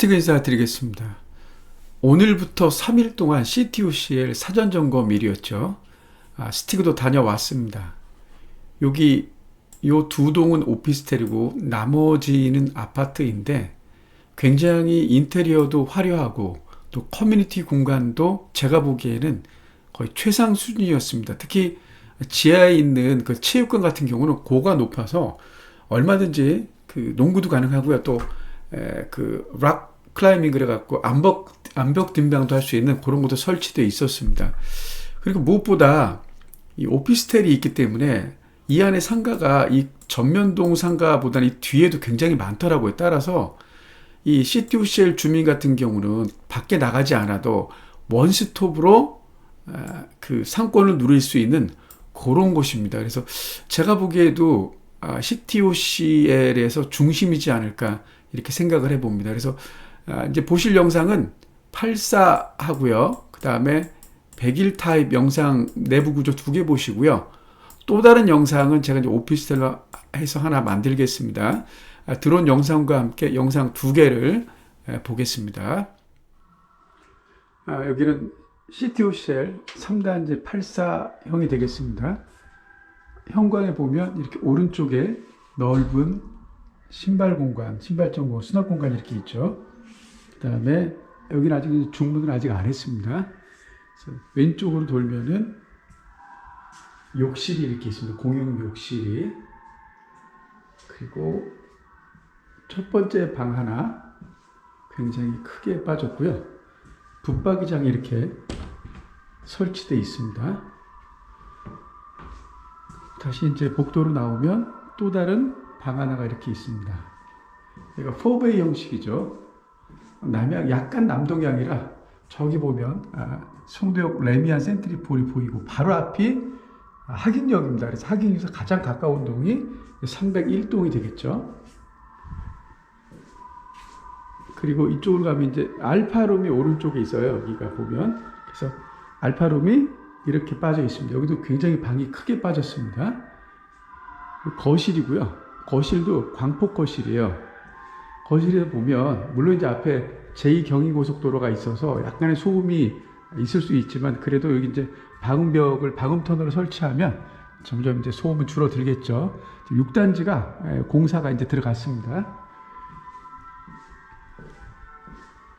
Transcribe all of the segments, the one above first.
스티그 인사드리겠습니다. 오늘부터 3일 동안 CTOCL 사전 점검일이었죠. 아, 스티그도 다녀왔습니다. 여기 요 두 동은 오피스텔이고 나머지는 아파트인데 굉장히 인테리어도 화려하고 또 커뮤니티 공간도 제가 보기에는 거의 최상 수준이었습니다. 특히 지하에 있는 그 체육관 같은 경우는 고가 높아서 얼마든지 그 농구도 가능하고요. 또 그 락 클라이밍 그래갖고 암벽 암벽 dim방도 할 수 있는 그런 것도 설치되어 있었습니다. 그리고 무엇보다 이 오피스텔이 있기 때문에 이 안에 상가가 이 전면동 상가보다는 이 뒤에도 굉장히 많더라고요. 따라서 이 CTOCL 주민 같은 경우는 밖에 나가지 않아도 원스톱으로 아, 그 상권을 누릴 수 있는 그런 곳입니다. 그래서 제가 보기에도 아, CTOCL에서 중심이지 않을까 이렇게 생각을 해봅니다. 그래서 아, 이제 보실 영상은 84 하고요. 그 다음에 101 타입 영상 내부 구조 두 개 보시고요. 또 다른 영상은 제가 이제 오피스텔로 해서 하나 만들겠습니다. 아, 드론 영상과 함께 영상 두 개를 에, 보겠습니다. 아, 여기는 CTOCL 3단지 84형이 되겠습니다. 현관에 보면 이렇게 오른쪽에 넓은 신발 공간, 신발장 공간, 수납 공간이 이렇게 있죠. 그 다음에 여기는 아직 중문을 아직 안 했습니다. 왼쪽으로 돌면은 욕실이 이렇게 있습니다. 공용 욕실이. 그리고 첫 번째 방 하나 굉장히 크게 빠졌고요. 붙박이장이 이렇게 설치되어 있습니다. 다시 이제 복도로 나오면 또 다른 방 하나가 이렇게 있습니다. 얘가 4베이 형식이죠. 남향, 약간 남동향이라 저기 보면 아, 송도역 레미안 센트리폴이 보이고 바로 앞이 아, 하긴역입니다. 그래서 하긴역에서 가장 가까운 동이 301동이 되겠죠. 그리고 이쪽으로 가면 이제 알파룸이 오른쪽에 있어요. 여기가 보면 그래서 알파룸이 이렇게 빠져 있습니다. 여기도 굉장히 방이 크게 빠졌습니다. 거실이고요. 거실도 광폭 거실이에요. 거실에 보면 물론 이제 앞에 제2경인고속도로가 있어서 약간의 소음이 있을 수 있지만 그래도 여기 이제 방음벽을 방음 터널을 설치하면 점점 이제 소음은 줄어들겠죠. 6단지가 공사가 이제 들어갔습니다.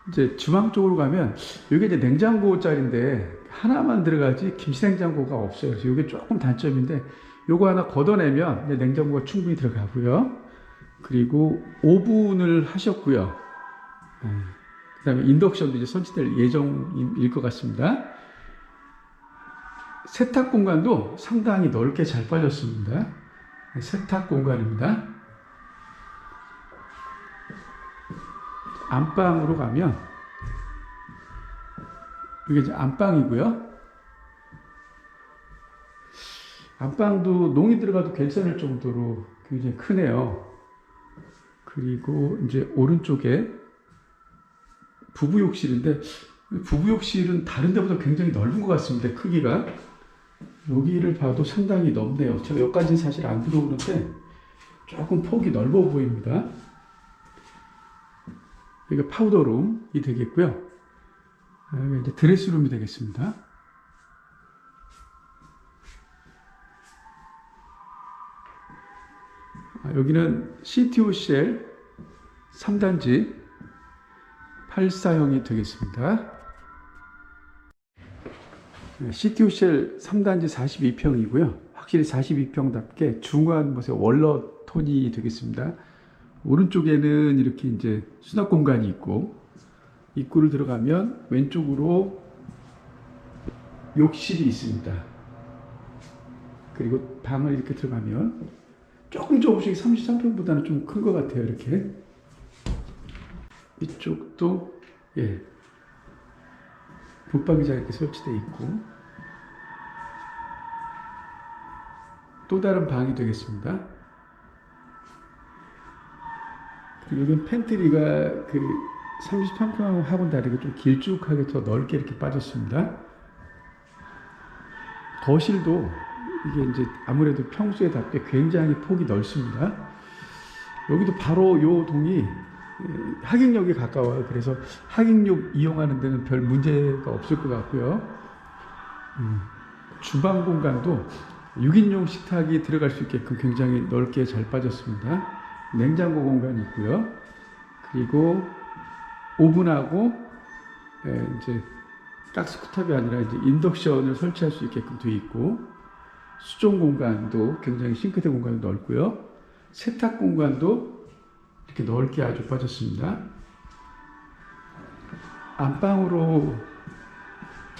이제 주방 쪽으로 가면 이게 이제 냉장고 짜리인데 하나만 들어가지 김치 냉장고가 없어요. 그래서 이게 조금 단점인데 요거 하나 걷어내면 냉장고가 충분히 들어가고요. 그리고 오븐을 하셨고요. 그 다음에 인덕션도 이제 설치될 예정일 것 같습니다. 세탁 공간도 상당히 넓게 잘 빠졌습니다. 세탁 공간입니다. 안방으로 가면 이게 이제 안방이고요. 안방도 농이 들어가도 괜찮을 정도로 굉장히 크네요. 그리고 이제 오른쪽에 부부 욕실인데 부부 욕실은 다른 데보다 굉장히 넓은 것 같습니다. 크기가 여기를 봐도 상당히 넓네요. 제가 여기까지는 사실 안 들어오는데 조금 폭이 넓어 보입니다. 여기가 파우더룸이 되겠고요. 이제 드레스룸이 되겠습니다. 여기는 CTOCL 3단지 84형이 되겠습니다. CTOCL 3단지 42평이고요. 확실히 42평답게 중후한 것의 월러 톤이 되겠습니다. 오른쪽에는 이렇게 이제 수납 공간이 있고 입구를 들어가면 왼쪽으로 욕실이 있습니다. 그 그리고 방을 이렇게 들어가면 조금 조금씩 33평보다는 좀 큰 것 같아요. 이렇게. 이쪽도 예 붙박이자 이렇게 설치되어 있고 또 다른 방이 되겠습니다. 여기는 팬트리가 그 33평하고는 다르게 좀 길쭉하게 더 넓게 이렇게 빠졌습니다. 거실도 이게 이제 아무래도 평소에 답게 굉장히 폭이 넓습니다. 여기도 바로 요 동이 예, 하객역에 가까워요. 그래서 하객역 이용하는 데는 별 문제가 없을 것 같고요. 음, 주방 공간도 6인용 식탁이 들어갈 수 있게끔 굉장히 넓게 잘 빠졌습니다. 냉장고 공간이 있고요. 그리고 오븐하고 예, 이제 가스쿠탑이 아니라 이제 인덕션을 설치할 수 있게끔 되어 있고 수종 공간도 굉장히 싱크대 공간도 넓고요. 세탁 공간도 이렇게 넓게 아주 빠졌습니다. 안방으로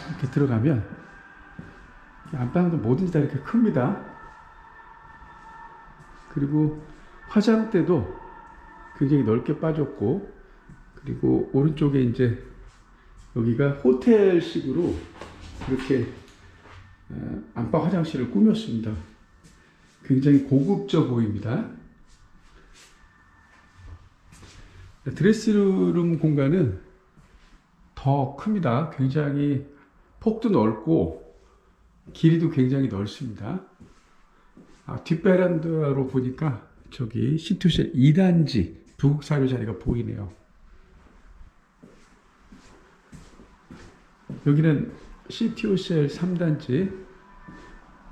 이렇게 들어가면 안방도 뭐든지 다 이렇게 큽니다. 그리고 화장대도 굉장히 넓게 빠졌고 그리고 오른쪽에 이제 여기가 호텔식으로 이렇게 어, 안방 화장실을 꾸몄습니다. 굉장히 고급져 보입니다. 드레스룸 공간은 더 큽니다. 굉장히 폭도 넓고 길이도 굉장히 넓습니다. 아, 뒷베란다로 보니까 저기 시투실 2단지 부국 사료 자리가 보이네요. 여기는 CTOCL 3단지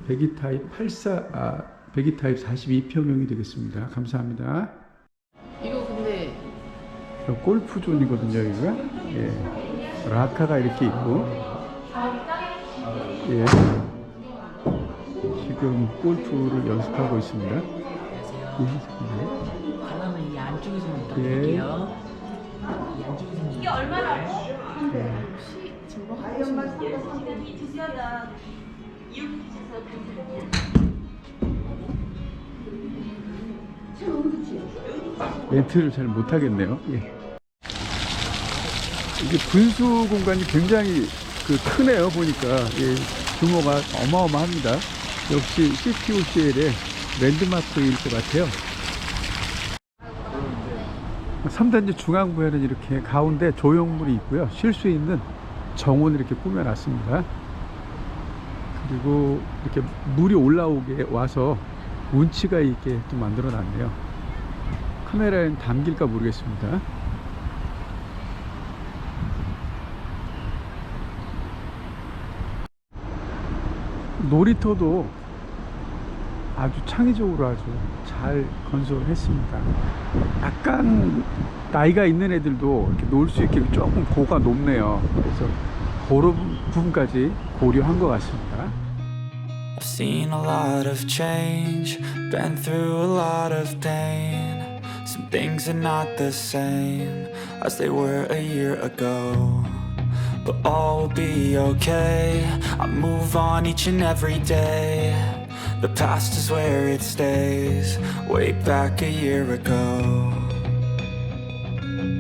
배기 타입 84, 아, 배기 타입 42평형이 되겠습니다. 감사합니다. 이거 근데 저 골프존이거든요, 여기가. 예. 라카가 이렇게 있고. 예. 지금 골프를 연습하고 있습니다. 예, 예. 바람은 이 안쪽에서만 예. 멘트를 잘 못하겠네요. 예. 이게 분수 공간이 굉장히 그 크네요, 보니까. 예, 규모가 어마어마합니다. 역시 CTOCL의 랜드마크일 것 같아요. 3단지 중앙부에는 이렇게 가운데 조형물이 있고요. 쉴 수 있는 정원을 이렇게 꾸며놨습니다. 그리고 이렇게 물이 올라오게 와서 운치가 있게 또 만들어 놨네요. 카메라엔 담길까 모르겠습니다. 놀이터도 아주 창의적으로 아주 잘 건설했습니다. 약간 나이가 있는 애들도 이렇게 놀 수 있게 조금 고가 높네요. 그래서 그런 부분까지 고려한 것 같습니다. I've seen a lot of change, been through a lot of pain. Some things are not the same as they were a year ago. But all will be okay. I move on each and every day. The past is where it stays, way back a year ago.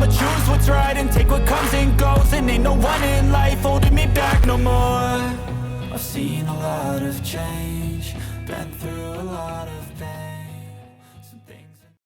I'ma choose what's right And take what comes and goes. And ain't no one in life Holding me back no more. I've seen a lot of change Been through a lot of pain